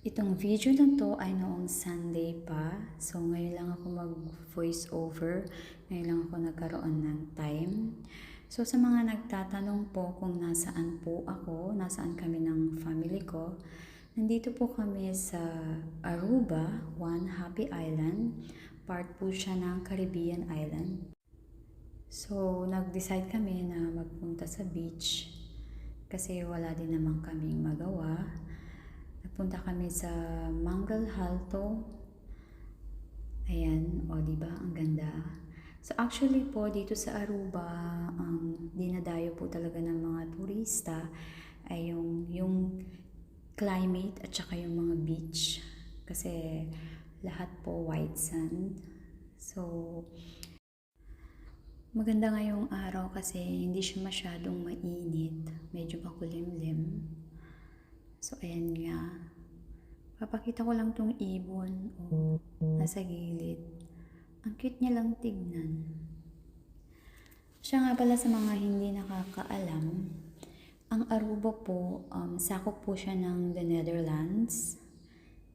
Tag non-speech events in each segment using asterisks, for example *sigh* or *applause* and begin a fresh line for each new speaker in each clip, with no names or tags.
Itong video na to ay noong Sunday pa. So, ngayon lang ako mag-voice over. Ngayon lang ako nagkaroon ng time. So, sa mga nagtatanong po kung nasaan po ako, nasaan kami ng family ko, nandito po kami sa Aruba, One Happy Island. Part po siya ng Caribbean Island. So, nag-decide kami na magpunta sa beach kasi wala din naman kaming magawa. Nagpunta kami sa Mangal Halto. Ayan, o di ba Ang ganda. So actually po, dito sa Aruba, ang dinadayo po talaga ng mga turista ay yung, yung climate at saka yung mga beach. Kasi lahat po white sand. So, Maganda ngayong araw kasi hindi siya masyadong mainit. Medyo makulimlim. So, ayan nga. Papakita ko lang tong ibon. O, nasa gilid. Ang cute niya lang tignan. Siya nga pala sa mga hindi nakakaalam, ang Aruba po, um, sakop po siya ng the Netherlands.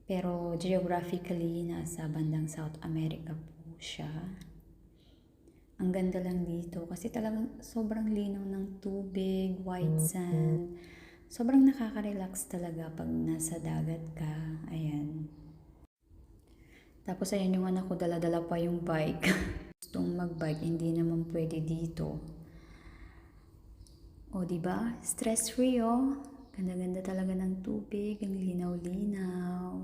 Pero geographically, nasa bandang South America po siya. Ang ganda lang dito kasi talagang sobrang linaw ng tubig, white sand. Sobrang nakaka-relax talaga pag nasa dagat ka. Ayan. Tapos ayan yung anak ko, dala-dala pa yung bike. *laughs* Gustong mag-bike, hindi naman pwede dito. O, di ba? Stress-free, oh. Ganda-ganda talaga ng tubig, ang linaw-linaw.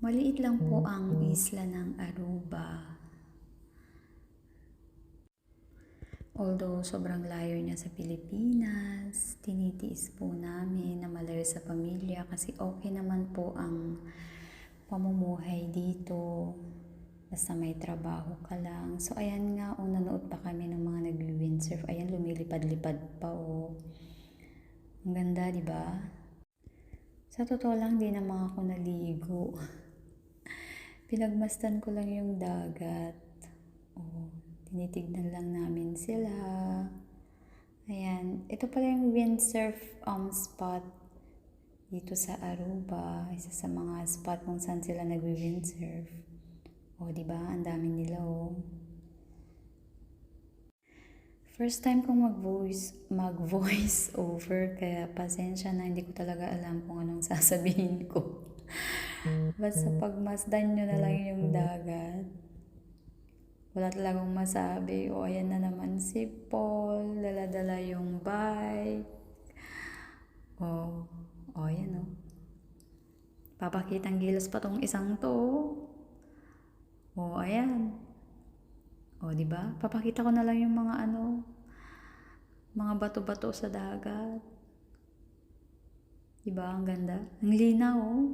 Maliit lang po ang isla ng Aruba. Although sobrang layo niya sa Pilipinas, tinitiis po namin na malayo sa pamilya kasi okay naman po ang pamumuhay dito. Basta may trabaho ka lang. So ayan nga, o nanood pa kami ng mga nag-windsurf. Ayan, lumilipad-lipad pa o. Ang ganda, di ba? Sa totoo lang, di naman ako naligo. *laughs* Pinagmastan ko lang yung dagat. Oh, tinitignan lang namin sila. Ayan. Ito pala yung windsurf um, spot dito sa Aruba. Isa sa mga spot kung saan sila nag-windsurf. O, di ba? Ang dami nila, oh. First time kong mag-voice, mag-voice *laughs* over, kaya pasensya na hindi ko talaga alam kung anong sasabihin ko. *laughs* Basta pagmasdan nyo na lang yung dagat. Wala talagang masabi. O, ayan na naman si Paul. Dala-dala yung bike. O, o, ayan o. Papakitang gilas pa tong isang to. O, ayan. O, di ba? Papakita ko na lang yung mga ano, mga bato-bato sa dagat. Di ba? Ang ganda. Ang linaw, oh.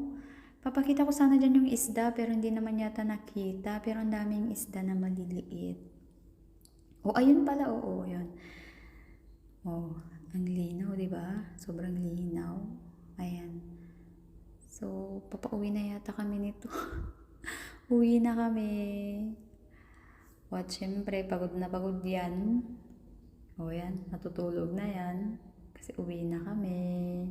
Papakita ko sana dyan yung isda pero hindi naman yata nakita. Pero ang daming isda na maliliit. O, ayun pala. Oo, yun. O, ang linaw, di ba? Sobrang linaw. Ayan. So, papauwi na yata kami nito. *laughs* Uwi na kami. What, syempre, pagod na pagod yan. O, yan. Natutulog na yan. Kasi uwi na kami.